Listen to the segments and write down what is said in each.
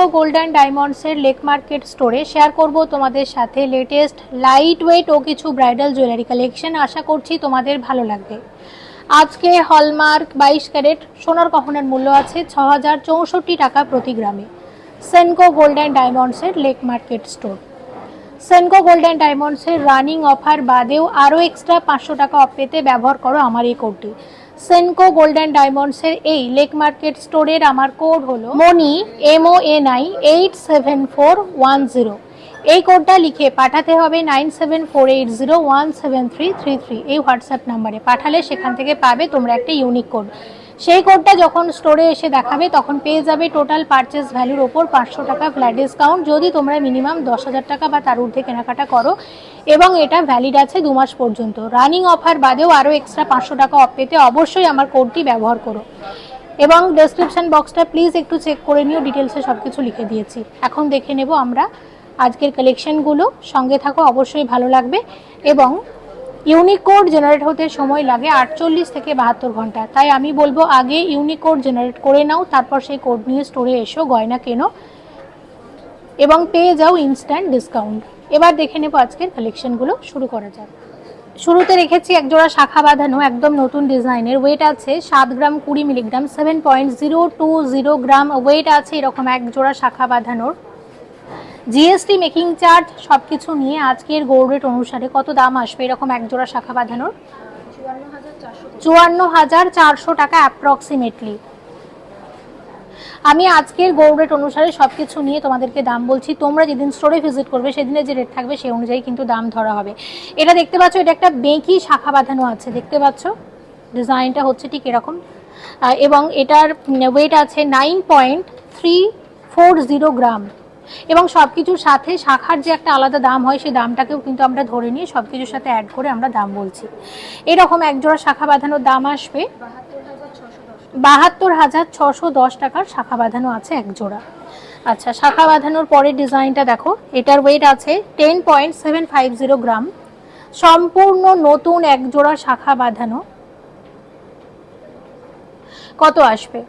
Senco golden ডায়মন্ডসের lake market স্টোরে share করব তোমাদের সাথে লেটেস্ট লাইট ওয়েট ও কিছু ব্রাইডাল জুয়েলারি কালেকশন আশা করছি তোমাদের ভালো লাগবে। আজকে হলমার্ক বাইশ ক্যারেট সোনার গহনার মূল্য আছে ছ হাজার চৌষট্টি টাকা প্রতি গ্রামে। Senco golden ডায়মন্ডসের lake market store Senco golden ডায়মন্ডসের running offer বাদেও আরও এক্সট্রা পাঁচশো টাকা অফ পেতে ব্যবহার করো আমার এই কোডটি। সেনকো গোল্ডেন ডায়মন্ডস এর এই লেক মার্কেট স্টোরের আমার কোড হলো Moni M O N I eight seven four one zero এই কোডটা লিখে পাঠাতে হবে nine seven four eight zero one seven three three three এই হোয়াটসঅ্যাপ নাম্বারে পাঠালে সেখান থেকে পাবে তোমরা একটা ইউনিক কোড সেই কোডটা যখন স্টোরে এসে দেখাবে, তখন পেয়ে যাবে টোটাল পারচেস ভ্যালুর ওপর পাঁচশো টাকা ফ্ল্যাট ডিসকাউন্ট যদি তোমরা মিনিমাম দশ হাজার টাকা বা তার ঊর্ধ্বে কেনাকাটা করো। এবং এটা ভ্যালিড আছে দু মাস পর্যন্ত। রানিং অফার বাদেও আরও এক্সট্রা পাঁচশো টাকা অফ পেতে অবশ্যই আমার কোডটি ব্যবহার করো। এবং ডেসক্রিপশন বক্সটা প্লিজ একটু চেক করে নিও ডিটেলসে সব কিছু লিখে দিয়েছি। এখন দেখে নেব আমরা আজকের কালেকশনগুলো সঙ্গে থাকো, অবশ্যই ভালো লাগবে। এবং ইউনিক কোড জেনারেট হতে সময় লাগে আটচল্লিশ থেকে বাহাত্তর ঘণ্টা। তাই আমি বলব, আগে ইউনিকোড জেনারেট করে নাও, তারপর সেই কোড নিয়ে স্টোরে এসো, গয়না কেনো এবং পেয়ে যাও ইনস্ট্যান্ট ডিসকাউন্ট এবার দেখে নেব আজকের কালেকশনগুলো শুরু করা যাক। শুরুতে রেখেছি একজোড়া শাখা বাঁধানো, একদম নতুন ডিজাইনের। ওয়েট আছে সাত গ্রাম কুড়ি milligram seven point zero two zero gram weight আছে এরকম এক জোড়া শাখা বাঁধানোর। জিএসটি মেকিং চার্জ সব কিছু নিয়ে আজকের গোল্ড রেট অনুসারে কত দাম আসবে? এরকম এক জোড়া শাখা বাঁধানোর। চুয়ান্ন হাজার চারশো টাকা অ্যাপ্রক্সিমেটলি আমি আজকের গোল্ড রেট অনুসারে সব কিছু নিয়ে তোমাদেরকে দাম বলছি। তোমরা যেদিন স্টোরে ভিজিট করবে, সেদিনের যে রেট থাকবে সেই অনুযায়ী কিন্তু দাম ধরা হবে। এটা দেখতে পাচ্ছ, এটা একটা বেঁকি শাখা বাঁধানো আছে, দেখতে পাচ্ছ? ডিজাইনটা হচ্ছে ঠিক এরকম। এবং এটার ওয়েট আছে nine point three four zero gram এবং সব কিছুর সাথে শাখার যে একটা আলাদা দাম হয়, সেই দামটাকেও কিন্তু আমরা ধরে নিয়ে সব কিছুর সাথে অ্যাড করে আমরা দাম বলছি। এরকম একজোড়া শাখা বাঁধানোর দাম আসবে বাহাত্তর হাজার ছশো দশ টাকার শাখা বাঁধানো আছে এক জোড়া আচ্ছা শাখা বাঁধানোর পরের ডিজাইনটা দেখো, এটার ওয়েট আছে ten point seven five zero gram. সম্পূর্ণ নতুন এক জোড়া শাখা বাঁধানো। কত আসবে?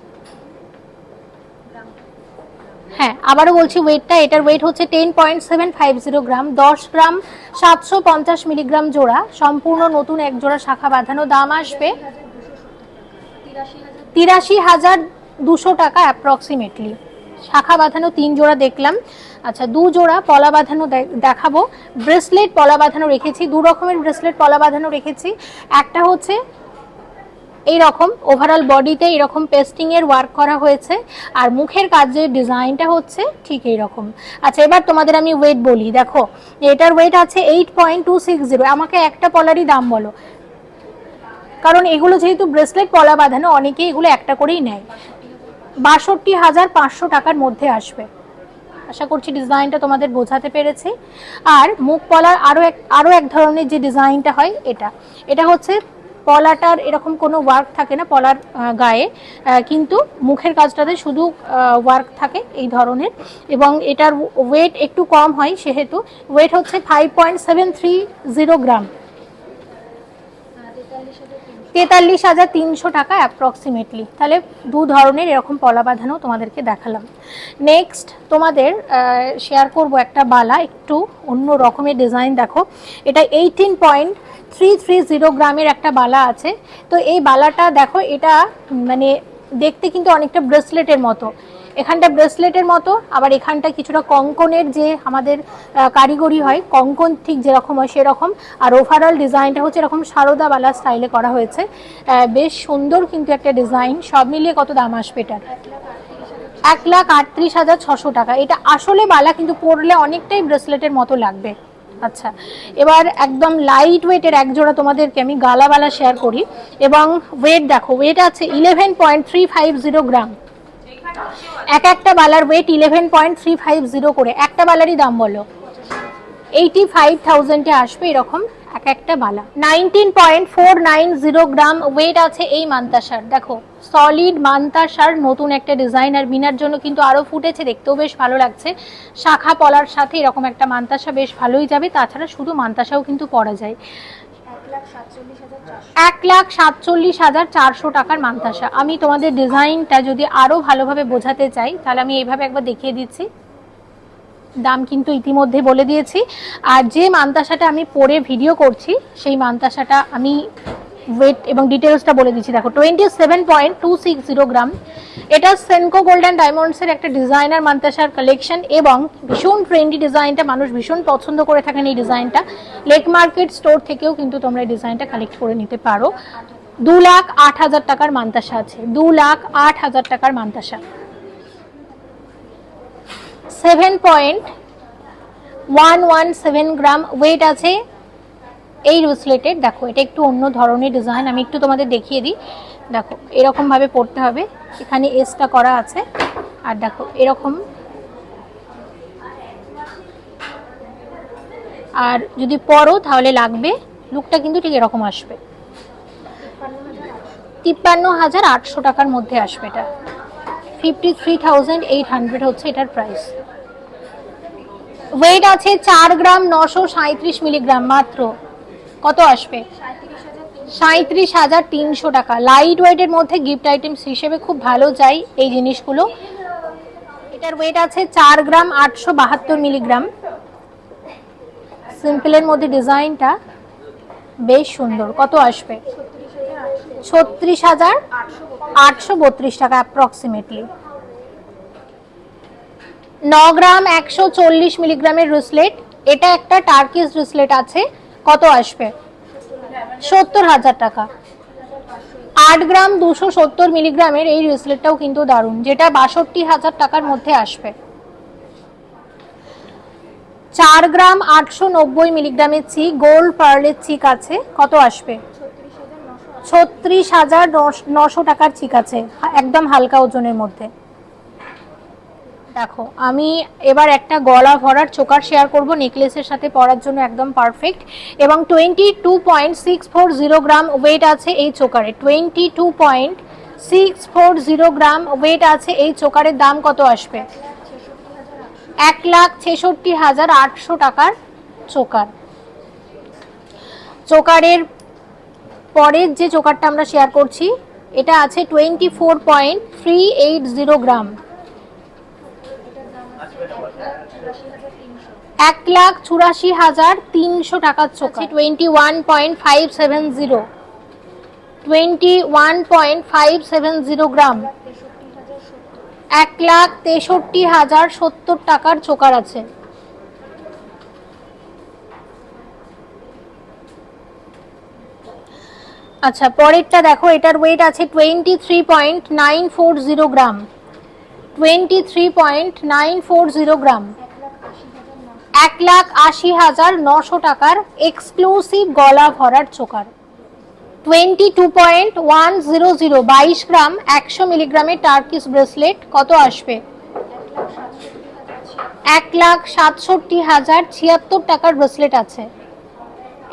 হ্যাঁ আবারও বলছি ওয়েটটা এটার ওয়েট হচ্ছে ten point seven five zero gram, দশ গ্রাম, সাতশো পঞ্চাশ মিলিগ্রাম জোড়া, সম্পূর্ণ নতুন এক জোড়া শাখা বাঁধানো, দাম আসবে তিরাশি হাজার দুশো টাকা অ্যাপ্রক্সিমেটলি শাখা বাঁধানো তিন জোড়া দেখলাম। আচ্ছা দু জোড়া পলা বাঁধানো দেখাবো। ব্রেসলেট পলা বাঁধানো রেখেছি, দু রকমের ব্রেসলেট পলা বাঁধানো রেখেছি। একটা হচ্ছে এই রকম ওভারঅল বডিতে এরকম পেস্টিং এর ওয়ার্ক করা হয়েছে, আর মুখের কাজের ডিজাইনটা হচ্ছে ঠিক এই রকম আচ্ছা এবার তোমাদের আমি ওয়েট বলি। দেখো, এটার ওয়েট আছে eight point two six zero আমাকে একটা পলারই দাম বলো। কারণ এগুলো যেহেতু ব্রেসলেট পলা বাঁধানো, অনেকেই এগুলো একটা করেই নেয়। বাষট্টি হাজার পাঁচশো টাকার মধ্যে আসবে। আশা করছি ডিজাইনটা তোমাদের বোঝাতে পেরেছি। আর মুখ পলার আরও এক আরও এক ধরনের যে ডিজাইনটা হয়, এটা। এটা হচ্ছে পলাটার এরকম কোনো ওয়ার্ক থাকে না পলার গায়ে। কিন্তু মুখের কাজটাতে শুধু ওয়ার্ক থাকে এই ধরনের। এবং এটার ওয়েট একটু কম হয় সেহেতু। ওয়েট হচ্ছে five point seven three zero gram তেতাল্লিশ হাজার তিনশো টাকা অ্যাপ্রক্সিমেটলি তাহলে দু ধরনের এরকম পলা বাঁধানো তোমাদেরকে দেখালাম। নেক্সট তোমাদের শেয়ার করব একটা বালা, একটু অন্য রকমের ডিজাইন দেখো। এটা eighteen point three three zero গ্রামের একটা বালা আছে। তো এই বালাটা দেখো, এটা মানে দেখতে কিন্তু অনেকটা ব্রেসলেটের মতো। এখানটা ব্রেসলেটের মতো, আবার এখানটা কিছুটা কঙ্কনের যে আমাদের কারিগরি হয়, কঙ্কন ঠিক যেরকম হয় সেরকম। আর ওভারঅল ডিজাইনটা হচ্ছে এরকম সারদাবালা স্টাইলে করা হয়েছে। বেশ সুন্দর কিন্তু একটা ডিজাইন সব মিলিয়ে কত দাম আসবে এটার এক লাখ আটত্রিশ হাজার ছশো টাকা। এটা আসলে বালা, কিন্তু পরলে অনেকটাই ব্রেসলেটের মতো লাগবে। আচ্ছা এবার একদম লাইট ওয়েটের এক জোড়া তোমাদেরকে আমি গালাবালা শেয়ার করি। এবং ওয়েট দেখো ওয়েট আছে eleven point three five zero gram এক একটা বালার weight eleven point three five zero করে, একটা বালারই দাম বলো। এইটি ফাইভ থাউজেন্ডে আসবে এরকম এক একটা বালা। Nineteen point four nine zero gram weight আছে এই মান্তাসার দেখো সলিড মান্তাসার নতুন একটা ডিজাইন আর বিনার জন্য কিন্তু আরও ফুটেছে, দেখতেও বেশ ভালো লাগছে। শাখা পলার সাথে এরকম একটা মান্তাসা বেশ ভালোই যাবে, তাছাড়া শুধু মান্তাসাও কিন্তু পরা যায়। এক লাখ সাতচল্লিশ হাজার চারশো টাকার মান্তাসা। আমি তোমাদের ডিজাইনটা যদি আরও ভালোভাবে বোঝাতে চাই, তাহলে আমি এইভাবে একবার দেখিয়ে দিচ্ছি। দাম কিন্তু ইতিমধ্যে বলে দিয়েছি। আর যে মান্তাসাটা আমি পরে ভিডিও করছি, সেই মান্তাসাটা আমি ওয়েট এবং ডিটেলসটা বলে দিচ্ছি। দেখো twenty seven point two six zero gram এটা সেনকো গোল্ড অ্যান্ড ডায়মন্ডসের একটা ডিজাইনার মান্তাসার কালেকশন এবং ভীষণ ট্রেন্ডি ডিজাইনটা মানুষ ভীষণ পছন্দ করে থাকেন এই ডিজাইনটা লেক মার্কেট স্টোর থেকেও কিন্তু তোমরা এই ডিজাইনটা কালেক্ট করে নিতে পারো। দু লাখ আট হাজার টাকার মান্তাসা আছে। দু লাখ আট হাজার টাকার mantasha seven point one one seven gram weight আছে। এই রুসলেটের দেখো, এটা একটু অন্য ধরনের ডিজাইন আমি একটু তোমাদের দেখিয়ে দিই। দেখো এরকমভাবে পড়তে হবে। এখানে এসটা করা আছে। আর দেখো, এরকম। আর যদি পরো তাহলে লাগবে লুকটা কিন্তু ঠিক এরকম আসবে। তিপ্পান্ন হাজার আটশো টাকার মধ্যে আসবে এটা। Fifty three thousand eight hundred হচ্ছে এটার প্রাইস ওয়েট আছে চার গ্রাম নশো মিলিগ্রাম, মাত্র। কত আসবে? সাঁত্রিশ হাজার তিনশো টাকা। লাইট ওয়েটের মধ্যে গিফট আইটেমস হিসেবে খুব ভালো যায় এই জিনিসগুলো। এটার ওয়েট আছে চার গ্রাম আটশো বাহাত্তর মিলিগ্রাম। সিম্পলের মধ্যে ডিজাইনটা বেশ সুন্দর। কত আসবে? ছত্রিশ হাজার আটশো বত্রিশ টাকা অ্যাপ্রক্সিমেটলি ন গ্রাম একশো চল্লিশ মিলিগ্রামের রুসলেট এটা একটা টার্কিস রুসলেট আছে। কত আসবে? সত্তর হাজার টাকা। আট গ্রাম দুশো সত্তর মিলিগ্রামের এই রিসলেটটাও কিন্তু দারুণ, যেটা বাষট্টি হাজার টাকার মধ্যে আসবে। চার গ্রাম আটশো নব্বই মিলিগ্রামের চিক গোল্ড পার্লের চিক আছে, কত আসবে? ছত্রিশ হাজার নশো টাকার চিক আছে, একদম হালকা ওজনের মধ্যে। দেখো, আমি এবার একটা গলা ভরার চোকার শেয়ার করব নেকলেসের সাথে পরার জন্য একদম পারফেক্ট এবং twenty two point six four zero gram weight আছে এই চোকারে। Twenty two point six four zero gram weight আছে এই চোকারের দাম কত আসবে? এক লাখ ছেষট্টি হাজার আটশো টাকার চোকার। চোকারের পরের যে চোকারটা আমরা শেয়ার করছি, এটা আছে twenty four point three eight zero gram এক লাখ চুরাশি হাজার তিনশো টাকার চোখা। Twenty one point five seven zero twenty one point five seven zero gram. এক লাখ তেষট্টি হাজার সত্তর টাকার চোকার আছে। আচ্ছা পরেরটা দেখো, এটার ওয়েট আছে twenty three point nine four zero gram. Twenty three point nine four zero gram. এক লাখ আশি হাজার নশো টাকার এক্সক্লুসিভ গলা ভরার choker. Twenty two point one zero zero বাইশ গ্রাম একশো মিলিগ্রামের টার্কিস ব্রেসলেট কত আসবে? এক লাখ সাতষট্টি হাজার ছিয়াত্তর টাকার ব্রেসলেট আছে।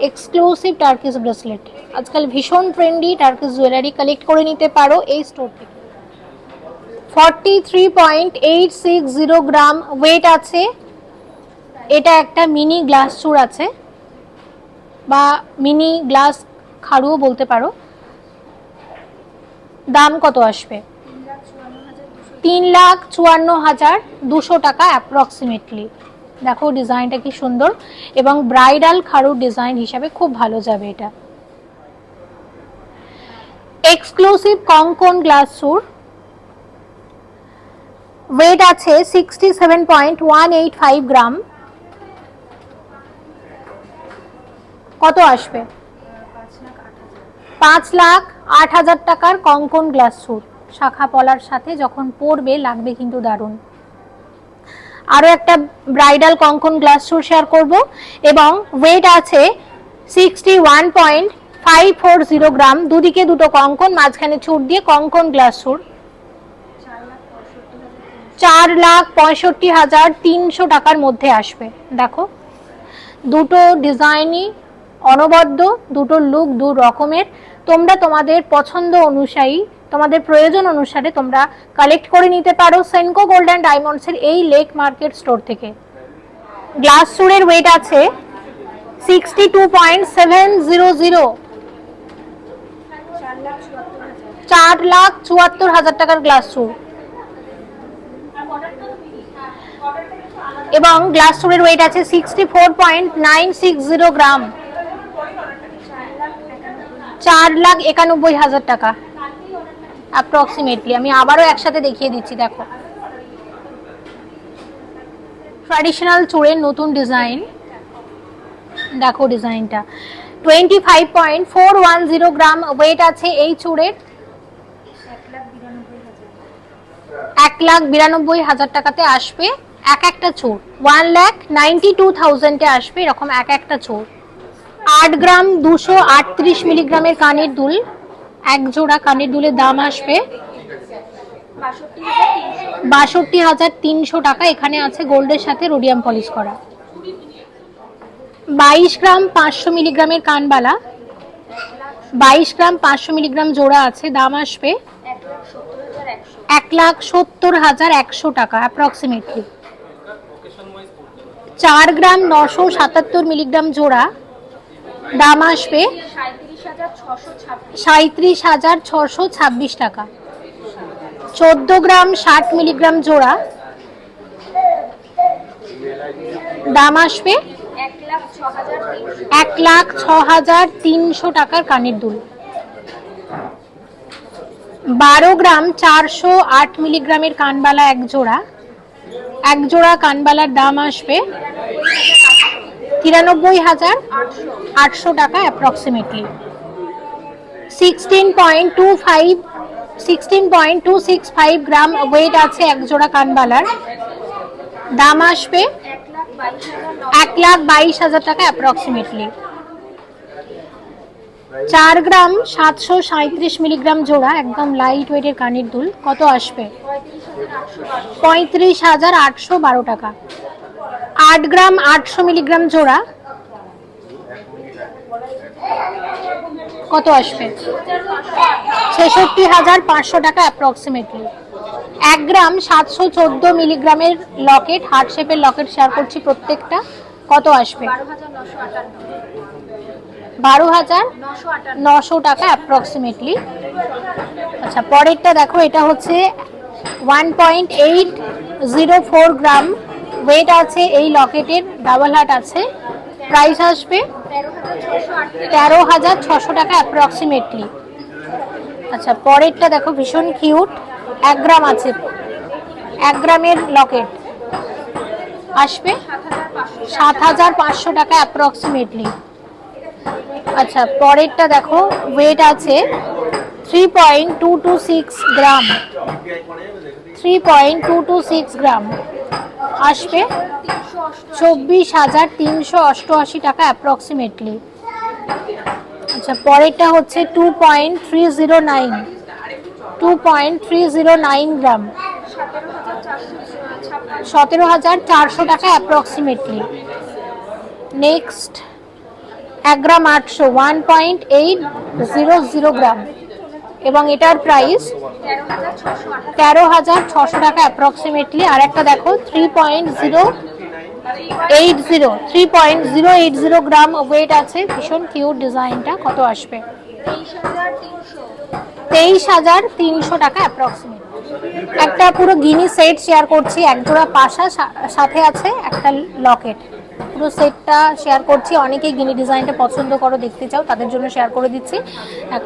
Exclusive Turkish bracelet. আজকাল ভীষণ ট্রেন্ডি, টার্কিস জুয়েলারি কালেক্ট করে নিতে পারো এই স্টোর থেকে। Forty three point eight six zero gram weight আছে। এটা একটা মিনি গ্লাস চুর আছে। বা মিনি গ্লাস খাড়ুও বলতে পারো। দাম কত আসবে? তিন লাখ চুয়ান্ন হাজার দুশো টাকা অ্যাপ্রক্সিমেটলি দেখো ডিজাইনটা কি সুন্দর এবং ব্রাইডাল খাড়ুর ডিজাইন হিসাবে খুব ভালো যাবে এটা। এক্সক্লুসিভ কঙ্কন গ্লাস চুর। ওয়েট আছে sixty seven point one eight five gram কত আসবে? পাঁচ লাখ আট হাজার টাকার কঙ্কন গ্লাস স্যুট শাখা পলার সাথে যখন পরবে লাগবে কিন্তু দারুণ। আরও একটা ব্রাইডাল কঙ্কন গ্লাস স্যুট শেয়ার করব এবং ওয়েট আছে sixty one point five four zero gram. দুদিকে দুটো কঙ্কন, মাঝখানে ছুট দিয়ে কঙ্কন গ্লাস স্যুট চার লাখ পঁয়ষট্টি হাজার তিনশো টাকার মধ্যে আসবে। দেখো, দুটো ডিজাইনই অনবদ্য দুটো লুক দু রকমের। তোমরা তোমাদের পছন্দ অনুযায়ী তোমাদের প্রয়োজন অনুসারে তোমরা কালেক্ট করে নিতে পারো সেনকো গোল্ড অ্যান্ড ডায়মন্ডসের এই লেক মার্কেট স্টোর থেকে। গ্লাস সুরের ওয়েট আছে sixty two point seven zero zero চার লাখ চুয়াত্তর হাজার টাকার গ্লাস শু এবং গ্লাস শুরের ওয়েট আছে sixty four point nine six zero gram চার লাখ একানব্বই হাজার টাকা। অ্যাপ্রক্সিমেটলি আমি আবারও একসাথে দেখিয়ে দিচ্ছি, দেখো। ট্র্যাডিশনাল চুড়ের নতুন ডিজাইন দেখো ডিজাইনটা twenty five point four one zero gram weight আছে এই চুড়ের। এক লাখ বিরানব্বই হাজার টাকাতে আসবে এক একটা চুড়। ওয়ান লাখ নাইনটি টু থাউজেন্ডে আসবে এরকম এক একটা চুড়। আট গ্রাম দুশো আটত্রিশ মিলিগ্রামের কানের দুল, এক জোড়া কানের দুলের দাম আসবে বাষট্টি হাজার তিনশো টাকা। এখানে আছে গোল্ডের সাথে রোডিয়াম পলিশ করা। বাইশ গ্রাম পাঁচশো মিলিগ্রামের কানবালা, বাইশ গ্রাম পাঁচশো মিলিগ্রাম জোড়া আছে, দাম আসবে এক লাখ সত্তর হাজার একশো টাকা অ্যাপ্রক্সিমেটলি চার গ্রাম নশো সাতাত্তর মিলিগ্রাম জোড়া দাম আসবে সাঁত্রিশ হাজার ছশো ছাব্বিশ টাকা। চোদ্দ গ্রাম ষাট মিলিগ্রাম জোড়া। দাম আসবে এক লাখ ছ হাজার তিনশো টাকার কানের দুল। বারো গ্রাম চারশো আট মিলিগ্রামের কানবালা এক জোড়া। এক জোড়া কানবালার দাম আসবে তিরানব্বই হাজার আটশো টাকা approximately sixteen point two five sixteen point two six five gram weight আছে এক জোড়া কানবালার। দাম আসবে এক লাখ বাইশ হাজার টাকা অ্যাপ্রক্সিমেটলি চার গ্রাম সাতশো সাঁত্রিশ মিলিগ্রাম জোড়া, একদম লাইট ওয়েটের কানের দুল। কত আসবে? পঁয়ত্রিশ হাজার আটশো বারো টাকা। আট গ্রাম আটশো মিলিগ্রাম জোড়া। কত আসবে? ছেষট্টি হাজার পাঁচশো টাকা অ্যাপ্রক্সিমেটলি এক গ্রাম সাতশো চোদ্দ মিলিগ্রামের লকেট, হার্ট শেপের লকেট শেয়ার করছি প্রত্যেকটা। কত আসবে? বারো হাজার নশো টাকা অ্যাপ্রক্সিমেটলি আচ্ছা পরেরটা দেখো, এটা হচ্ছে one point eight zero four gram weight আছে, এই লকেটের ডাবল হার্ট আছে। প্রাইস আসবে তেরো হাজার ছশো টাকা অ্যাপ্রক্সিমেটলি আচ্ছা পরেরটা দেখো, ভীষণ কিউট এক গ্রাম আছে। এক গ্রামের লকেট আসবে সাত হাজার পাঁচশো টাকা অ্যাপ্রক্সিমেটলি আচ্ছা পরেরটা দেখো ওয়েট আছে three point two two six gram three point two two six gram আসবে চব্বিশ হাজার তিনশো অষ্টআশি টাকা অ্যাপ্রক্সিমেটলি আচ্ছা পরেরটা হচ্ছে two point three zero nine two point three zero nine gram. সতেরো হাজার চারশো টাকা অ্যাপ্রক্সিমেটলি নেক্সট এক গ্রাম আটশো। One point eight zero zero gram. এবং এটার প্রাইস তেরো হাজার ছশো টাকা অ্যাপ্রক্সিমেটলি আর একটা দেখো three point zero eight zero three point zero eight zero gram weight আছে। ভীষণ কিউট ডিজাইনটা কত আসবে? তেইশ হাজার তিনশো টাকা অ্যাপ্রক্সিমেট একটা পুরো গিনি সেট শেয়ার করছি একজোড়া পাশা সাথে আছে একটা লকেট পুরো সেটটা শেয়ার করছি। অনেকেই গিনি ডিজাইনটা পছন্দ করো, দেখতে চাও, তাদের জন্য শেয়ার করে দিচ্ছি।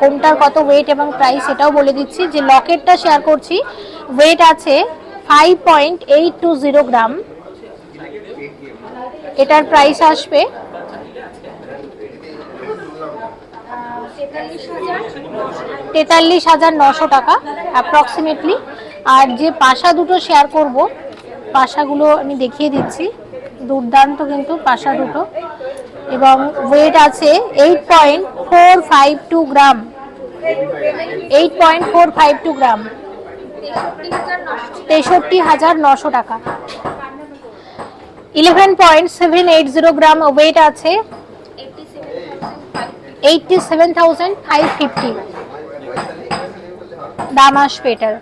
কোনটার কত ওয়েট এবং প্রাইস সেটাও বলে দিচ্ছি। যে লকেটটা শেয়ার করছি ওয়েট আছে five point eight two zero gram এটার প্রাইস আসবে তেতাল্লিশ হাজার নশো টাকা অ্যাপ্রক্সিমেটলি আর যে পাশা দুটো শেয়ার করব, পাশাগুলো আমি দেখিয়ে দিচ্ছি। দুর্দান্ত কিন্তু পাশা দুটো। এবং ওয়েট আছে eight point four five two gram eight point four five two gram তেষট্টি হাজার নশো টাকা। Eleven point seven eight zero gram weight আছে eighty seven thousand five fifty দাম আসবে এটার।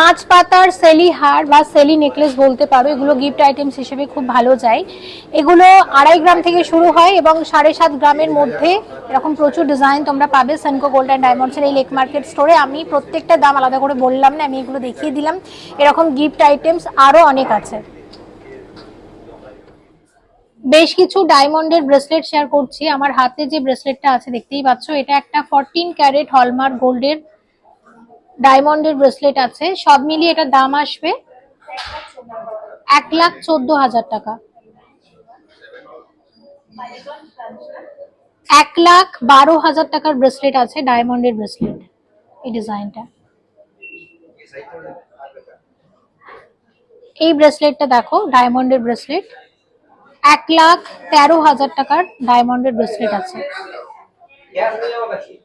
পাঁচ পাতার সেলি হার বা সেলি নেকলেস বলতে পারো, এগুলো গিফট আইটেমস হিসেবে খুব ভালো যায়। এগুলো আড়াই গ্রাম থেকে শুরু হয় এবং সাড়ে সাত গ্রামের মধ্যে এরকম প্রচুর ডিজাইন তোমরা পাবে সেনকো গোল্ড অ্যান্ড ডায়মন্ডসের এই লেক মার্কেট স্টোরে আমি প্রত্যেকটা দাম আলাদা করে বললাম না, আমি এগুলো দেখিয়ে দিলাম। এরকম গিফট আইটেমস আরও অনেক আছে। বেশ কিছু ডায়মন্ডের ব্রেসলেট শেয়ার করছি। আমার হাতে যে ব্রেসলেটটা আছে, দেখতেই পাচ্ছ, এটা একটা ফরটিন ক্যারেট হলমার্ক গোল্ডের ডায়মন্ডের ব্রেসলেট আছে, সব মিলিয়ে এটার দাম আসবে এক লাখ চোদ্দ হাজার টাকা। এক লাখ বারো হাজার টাকার ব্রেসলেট আছে, ডায়মন্ডের ব্রেসলেট, এই ডিজাইনটা। এই ব্রেসলেটটা দেখো, ডায়মন্ডের ব্রেসলেট। এক লাখ তেরো হাজার টাকার ডায়মন্ডের ব্রেসলেট আছে না আমি বুঝতে হবে না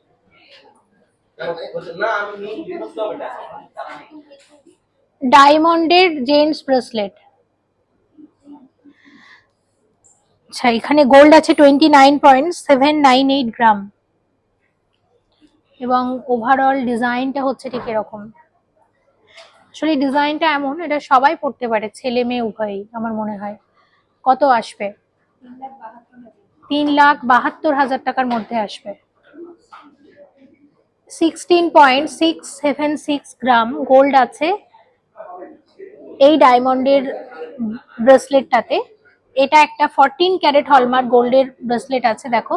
ডায়মন্ডের জেন্টস ব্রেসলেট। আচ্ছা এখানে গোল্ড আছে twenty nine point seven nine eight gram. এবং ওভারঅল ডিজাইনটা হচ্ছে ঠিক এরকম। আসলে ডিজাইনটা এমন, এটা সবাই পড়তে পারে, ছেলে মেয়ে উভয়ই, আমার মনে হয়। কত আসবে? তিন লাখ বাহাত্তর হাজার টাকার মধ্যে আসবে। Sixteen point six seven six gram gold আছে এই ডায়মন্ডের ব্রেসলেটটাতে এটা একটা ফরটিন ক্যারেট হলমার্ক গোল্ডের ব্রেসলেট আছে, দেখো।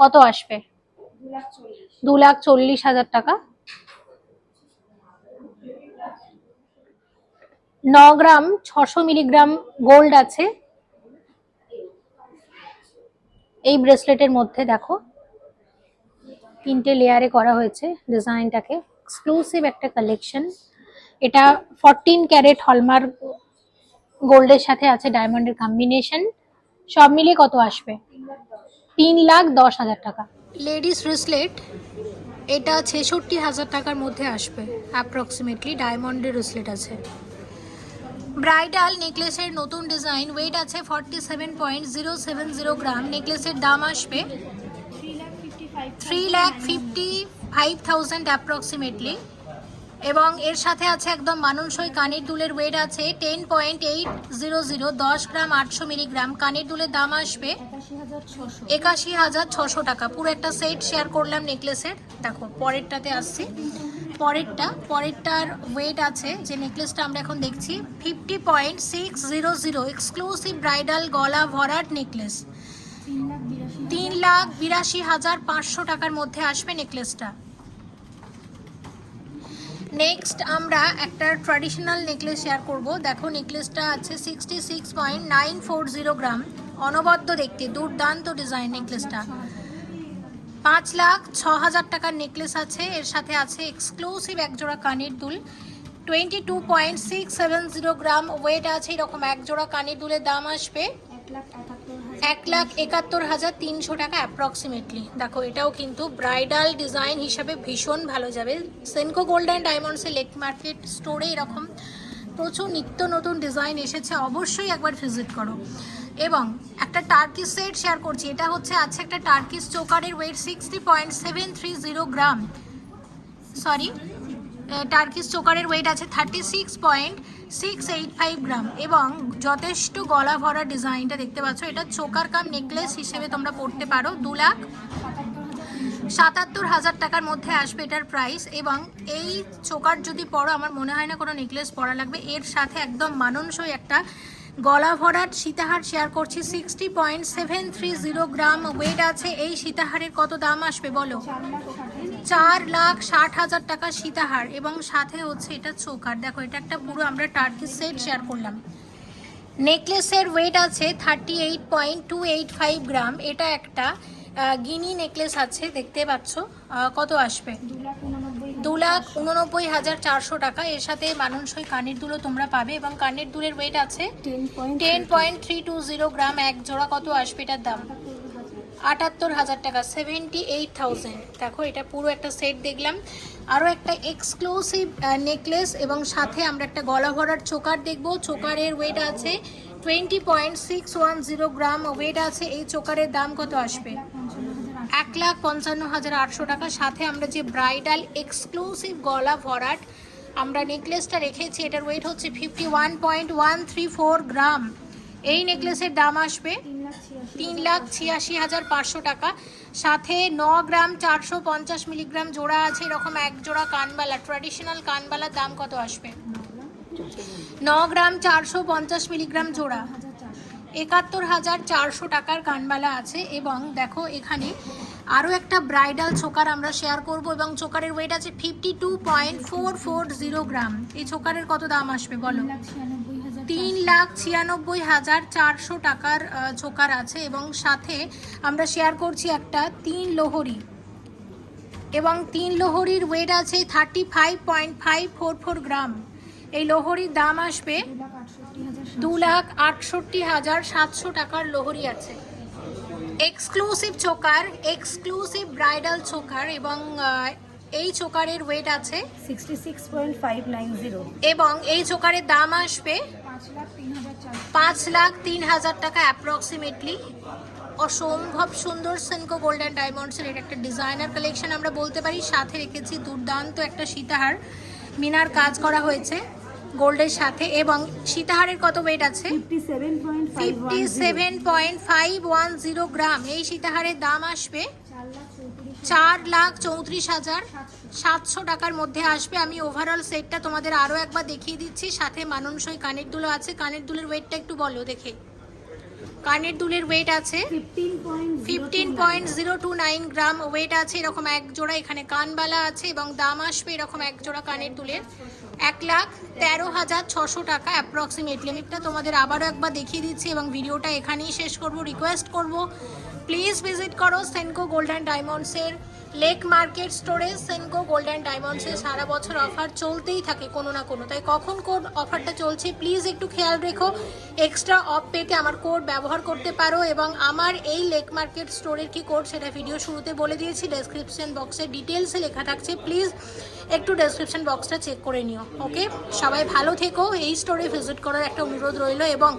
কত আসবে? দু লাখ চল্লিশ হাজার টাকা। ন গ্রাম, ছশো মিলিগ্রাম গোল্ড আছে। এই ব্রেসলেটের মধ্যে দেখো তিনটে লেয়ারে করা হয়েছে ডিজাইনটাকে এক্সক্লুসিভ একটা কালেকশন এটা ফরটিন ক্যারেট হলমার্ক গোল্ডের সাথে আছে ডায়মন্ডের কম্বিনেশন সব মিলিয়ে কত আসবে? তিন লাখ দশ হাজার টাকা। লেডিস ব্রেসলেট এটা ছেষট্টি হাজার টাকার মধ্যে আসবে। অ্যাপ্রক্সিমেটলি ডায়মন্ডের ব্রেসলেট আছে। ব্রাইডাল নেকলেসের নতুন ডিজাইন ওয়েট আছে forty seven point zero seven zero gram. নেকলেসের দাম আসবে three lakh fifty five thousand approximately এবং এর সাথে আছে একদম মানুষই কানের দুলের ওয়েট আছে ten point eight zero zero দশ গ্রাম আটশো মিলিগ্রাম। কানের দুলের দাম আসবে একাশি হাজার ছশো টাকা। পুরো একটা সেট শেয়ার করলাম নেকলেসের। দেখো, পরেরটাতে আসছি। পরেরটা, পরেরটার ওয়েট আছে, যে নেকলেসটা আমরা এখন দেখছি fifty point six zero zero exclusive bridal গলা ভরাট নেকলেস তিন লাখ বিরাশি হাজার পাঁচশো টাকার মধ্যে আসবে নেকলেসটা নেক্সট আমরা একটা ট্র্যাডিশনাল নেকলেস শেয়ার করব। দেখো নেকলেসটা আছে sixty six point nine four zero gram অনবদ্য দেখতে, দুর্দান্ত ডিজাইন নেকলেসটা পাঁচ লাখ ছ হাজার টাকার নেকলেস আছে। এর সাথে আছে এক্সক্লুসিভ একজোড়া কানের দুল। Twenty two point six seven zero gram weight আছে, এরকম একজোড়া কানের দুলের দাম আসবে। এক লাখ একাত্তর হাজার তিনশো টাকা অ্যাপ্রক্সিমেটলি দেখো, এটাও কিন্তু ব্রাইডাল ডিজাইন হিসাবে ভীষণ ভালো যাবে। সেনকো গোল্ড অ্যান্ড ডায়মন্ডসের লেক মার্কেট স্টোরে এরকম প্রচুর নিত্য নতুন ডিজাইন এসেছে, অবশ্যই একবার ভিজিট করো। এবং একটা টার্কিস সেট শেয়ার করছি, এটা হচ্ছে আছে একটা Turkish চোকারের weight sixty point seven three zero gram sorry Turkish চোকারের weight আছে thirty six point six eight five gram এবং যথেষ্ট গলা ভরা ডিজাইনটা দেখতে পাচ্ছ, এটা চোকার কাম নেকলেস হিসেবে তোমরা পড়তে পারো, দু লাখ সাতাত্তর হাজার টাকার মধ্যে আসবে এটার প্রাইস এবং এই চোকার যদি পরো, আমার মনে হয় না কোনো নেকলেস পরা লাগবে। এর সাথে একদম মাননসই একটা গলা ভরাট সীতাহার শেয়ার করছি। Sixty point seven three zero gram weight আছে। এই সীতাহারের কত দাম আসবে বলো? চার লাখ ষাট হাজার টাকা সীতাহার এবং সাথে হচ্ছে এটা চোকার। দেখো, এটা একটা পুরো আমরা টার্কি সেট শেয়ার করলাম। নেকলেসের ওয়েট আছে thirty eight point two eight five gram এটা একটা গিনি নেকলেস আছে, দেখতে পাচ্ছ। কত আসবে? দু লাখ উননব্বই হাজার চারশো টাকা। এর সাথে মানুষই কানের দুলো তোমরা পাবে এবং কানের দুলের ওয়েট আছে ten point three two zero gram. এক জোড়া কত আসবে এটার দাম? আটাত্তর হাজার টাকা সেভেন্টি এইট থাউজেন্ড দেখো, এটা পুরো একটা সেট দেখলাম। আরও একটা এক্সক্লুসিভ নেকলেস এবং সাথে আমরা একটা গলা ভরার চোকার দেখব। চোকারের ওয়েট আছে twenty point six one zero gram weight আছে, এই চোকারের দাম কত আসবে? এক লাখ পঞ্চান্ন হাজার আটশো টাকা। সাথে আমরা যে ব্রাইডাল এক্সক্লুসিভ গলা ভরাট, আমরা নেকলেসটা রেখেছি, এটার ওয়েট হচ্ছে fifty one point one three four gram এই নেকলেসের দাম আসবে তিন লাখ ছিয়াশি হাজার পাঁচশো টাকা। সাথে ন গ্রাম চারশো পঞ্চাশ মিলিগ্রাম জোড়া আছে, এরকম এক জোড়া কানবালা ট্র্যাডিশনাল কানবালার দাম কত আসবে? ন গ্রাম চারশো পঞ্চাশ মিলিগ্রাম জোড়া। একাত্তর হাজার চারশো টাকার কানবালা আছে এবং দেখো এখানে আরও একটা ব্রাইডাল চোকার আমরা শেয়ার করব এবং চোকারের ওয়েট আছে fifty two point four four zero gram এই চোকারের কত দাম আসবে বলো? তিন লাখ ছিয়ানব্বই হাজার চারশো টাকার চোকার আছে এবং সাথে আমরা শেয়ার করছি একটা তিন লোহরি। এবং তিন লোহরির ওয়েট আছে thirty five point five four four gram এই লোহরির দাম আসবে দু লাখ আটষট্টি হাজার সাতশো টাকার লোহরি আছে। Exclusive choker exclusive bridal choker এবং এই চোকারের ওয়েট আছে এবং এই চোকারের দাম আসবে পাঁচ লাখ তিন হাজার টাকা অ্যাপ্রক্সিমেটলি অসম্ভব সুন্দর সেনকো গোল্ডেন ডায়মন্ডসের এটা একটা ডিজাইনার কালেকশন আমরা বলতে পারি সাথে রেখেছি দুর্দান্ত একটা সীতাহার। মিনার কাজ করা হয়েছে। গোল্ডের সাথে এবং সীতাহারের কত ওয়েট আছে? Fifty seven point five one zero gram. এই সীতাহারের দাম আসবে চার লাখ চৌত্রিশ হাজার সাতশো টাকার মধ্যে আসবে। আমি ওভারঅল সেটটা তোমাদের আরও একবার দেখিয়ে দিচ্ছি। সাথে মাননসই কানের দুলো আছে। কানের দুলের ওয়েটটা একটু বলো দেখে। কানের দুলের ওয়েট আছে fifteen point zero two nine gram. Weight আছে এরকম এক জোড়া এখানে কানবালা আছে এবং দাম আসবে এরকম এক জোড়া কানের দুলের। এক লাখ তেরো হাজার ছশো টাকা অ্যাপ্রক্সিমেটলি। এটা তোমাদের আবারও একবার দেখিয়ে দিচ্ছি এবং ভিডিওটা এখানেই শেষ করব রিকোয়েস্ট করব। প্লিজ ভিজিট করো সেনকো গোল্ড অ্যান্ড ডায়মন্ডসের লেক মার্কেট স্টোরে সেনকো গোল্ডেন ডায়মন্ডসে সারা বছর অফার চলতেই থাকে কোনো না কোনো। তাই কখন কোড অফারটা চলছে, প্লিজ একটু খেয়াল রেখো। এক্সট্রা অফ পেতে আমার কোড ব্যবহার করতে পারো এবং আমার এই লেক মার্কেট স্টোরের কি কোড সেটা ভিডিও শুরুতে বলে দিয়েছি। ডেসক্রিপশন বক্সে ডিটেলসে লেখা থাকছে। প্লিজ একটু ডেসক্রিপশন বক্সটা চেক করে নিও, ওকে? সবাই ভালো থেকো। এই স্টোরে ভিজিট করার একটা অনুরোধ রইল এবং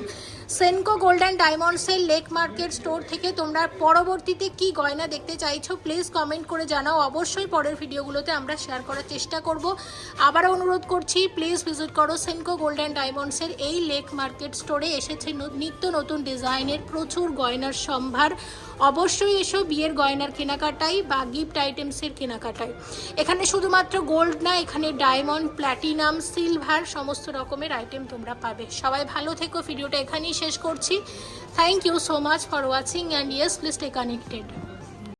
সেনকো গোল্ডেন ডায়মন্ডসের লেক মার্কেট স্টোর থেকে তোমরা পরবর্তীতে কি গয়না দেখতে চাইছো প্লিজ কমেন্ট করে জানাও। অবশ্যই পরের ভিডিওগুলোতে আমরা শেয়ার করার চেষ্টা করব। আবারও অনুরোধ করছি প্লিজ ভিজিট করো সেনকো গোল্ডেন ডায়মন্ডসের এই লেক মার্কেট স্টোরে এসেছে নিত্য নতুন ডিজাইনের প্রচুর গয়নার সম্ভার। অবশ্যই এসো বিয়ের গয়নার কেনাকাটাই বা গিফট আইটেমসের কেনাকাটায় এখানে শুধুমাত্র গোল্ড না, এখানে ডায়মন্ড প্ল্যাটিনাম সিলভার সমস্ত রকমের আইটেম তোমরা পাবে। সবাই ভালো থেকো ভিডিওটা এখানেই শেষ করছি। Thank you so much for watching and yes please stay connected